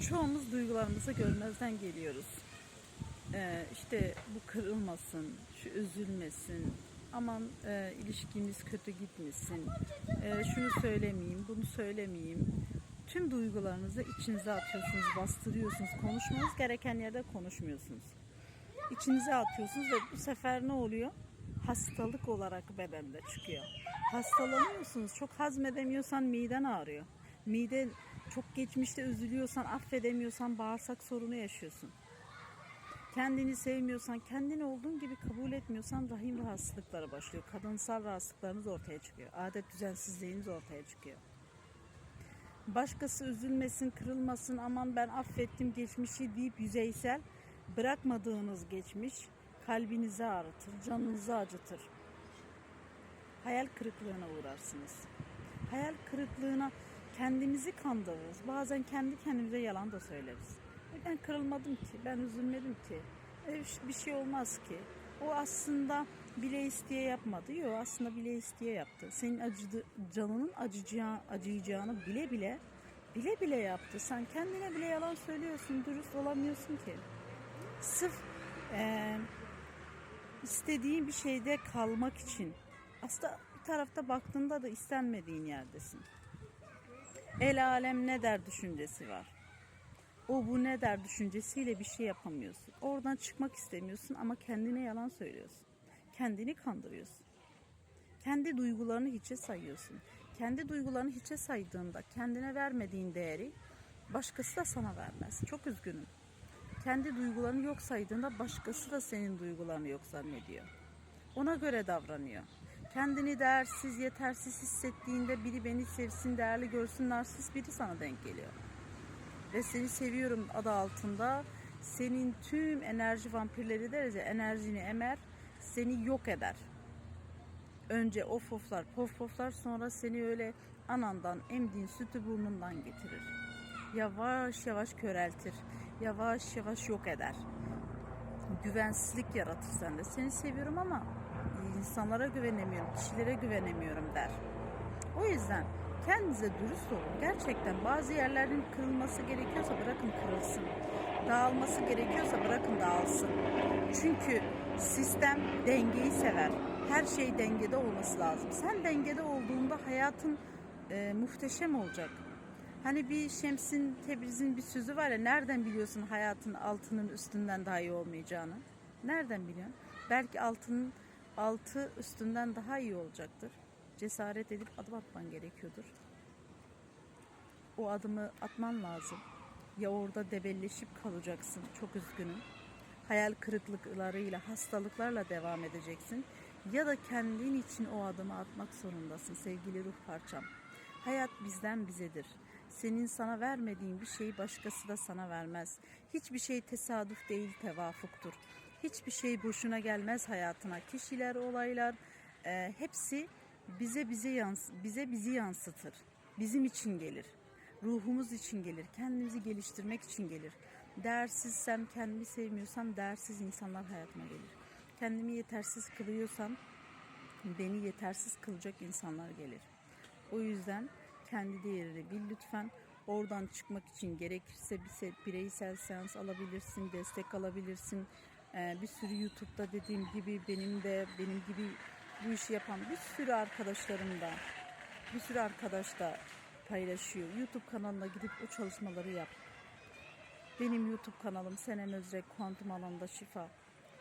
çoğumuz duygularımızı görmezden geliyoruz. Ee, işte bu kırılmasın, şu üzülmesin, aman e, ilişkimiz kötü gitmesin, e, şunu söylemeyeyim, bunu söylemeyeyim. Tüm duygularınızı içinize atıyorsunuz, bastırıyorsunuz. Konuşmanız gereken yerde konuşmuyorsunuz. İçinize atıyorsunuz ve bu sefer ne oluyor? Hastalık olarak bedende çıkıyor. Hastalanıyorsunuz. Çok hazmedemiyorsan miden ağrıyor. Mide çok geçmişte üzülüyorsan, affedemiyorsan bağırsak sorunu yaşıyorsun. Kendini sevmiyorsan, kendini olduğun gibi kabul etmiyorsan rahim rahatsızlıkları başlıyor. Kadınsal rahatsızlıklarınız ortaya çıkıyor. Adet düzensizliğiniz ortaya çıkıyor. Başkası üzülmesin, kırılmasın, aman ben affettim geçmişi deyip yüzeysel bırakmadığınız geçmiş kalbinizi ağrıtır, canınızı acıtır. Hayal kırıklığına uğrarsınız. Hayal kırıklığına kendimizi kandırırız. Bazen kendi kendimize yalan da söyleriz. E Ben kırılmadım ki, ben üzülmedim ki. E Bir şey olmaz ki. O aslında bile isteye yapmadı. Yok aslında bile isteye yaptı. Senin acıdı, canının acıyacağı, acıyacağını bile bile bile bile yaptı. Sen kendine bile yalan söylüyorsun, dürüst olamıyorsun ki. Sırf eee istediğin bir şeyde kalmak için. Aslında bir tarafta baktığında da istenmediğin yerdesin. El alem ne der düşüncesi var. O bu ne der düşüncesiyle bir şey yapamıyorsun. Oradan çıkmak istemiyorsun ama kendine yalan söylüyorsun. Kendini kandırıyorsun. Kendi duygularını hiçe sayıyorsun. Kendi duygularını hiçe saydığında kendine vermediğin değeri başkası da sana vermez. Çok üzgünüm. Kendi duygularını yok saydığında başkası da senin duygularını yok zannediyor. Ona göre davranıyor. Kendini değersiz, yetersiz hissettiğinde biri beni sevsin, değerli görsün, narsist biri sana denk geliyor. Ve seni seviyorum adı altında senin tüm enerji vampirleri ya enerjini emer, seni yok eder. Önce of oflar, pof poflar sonra seni öyle anandan emdiğin sütü burnundan getirir. Yavaş yavaş köreltir. Yavaş yavaş yok eder. Güvensizlik yaratır sende. Seni seviyorum ama insanlara güvenemiyorum, kişilere güvenemiyorum der. O yüzden kendinize dürüst olun. Gerçekten bazı yerlerin kırılması gerekiyorsa bırakın kırılsın. Dağılması gerekiyorsa bırakın dağılsın. Çünkü sistem dengeyi sever. Her şey dengede olması lazım. Sen dengede olduğunda hayatın e, muhteşem olacak. Hani bir Şems'in Tebriz'in bir sözü var ya nereden biliyorsun hayatın altının üstünden daha iyi olmayacağını? Nereden biliyorsun? Belki altının altı üstünden daha iyi olacaktır. Cesaret edip adım atman gerekiyordur. O adımı atman lazım. Ya orada debelleşip kalacaksın. Çok üzgünüm. Hayal kırıklıklarıyla, hastalıklarla devam edeceksin. Ya da kendin için o adımı atmak zorundasın sevgili ruh parçam. Hayat bizden bizedir. Senin sana vermediğin bir şeyi başkası da sana vermez. Hiçbir şey tesadüf değil, tevafuktur. Hiçbir şey boşuna gelmez hayatına. Kişiler, olaylar e, hepsi bize bize yans bize bizi yansıtır. Bizim için gelir. Ruhumuz için gelir. Kendimizi geliştirmek için gelir. Değersizsem, kendimi sevmiyorsam değersiz insanlar hayatıma gelir. Kendimi yetersiz kılıyorsam beni yetersiz kılacak insanlar gelir. O yüzden kendi değerini bil lütfen. Oradan çıkmak için gerekirse bir se- bireysel seans alabilirsin, destek alabilirsin. Ee, bir sürü YouTube'da dediğim gibi benim de benim gibi bu işi yapan bir sürü arkadaşlarım da bir sürü arkadaş da paylaşıyor. YouTube kanalına gidip o çalışmaları yap. Benim YouTube kanalım Senem Özrek Kuantum Alanında Şifa.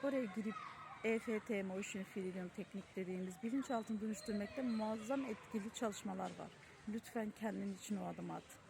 Oraya girip EFT, Motion Freedom teknik dediğimiz bilinçaltını dönüştürmekte muazzam etkili çalışmalar var. Lütfen kendin için o adımı at.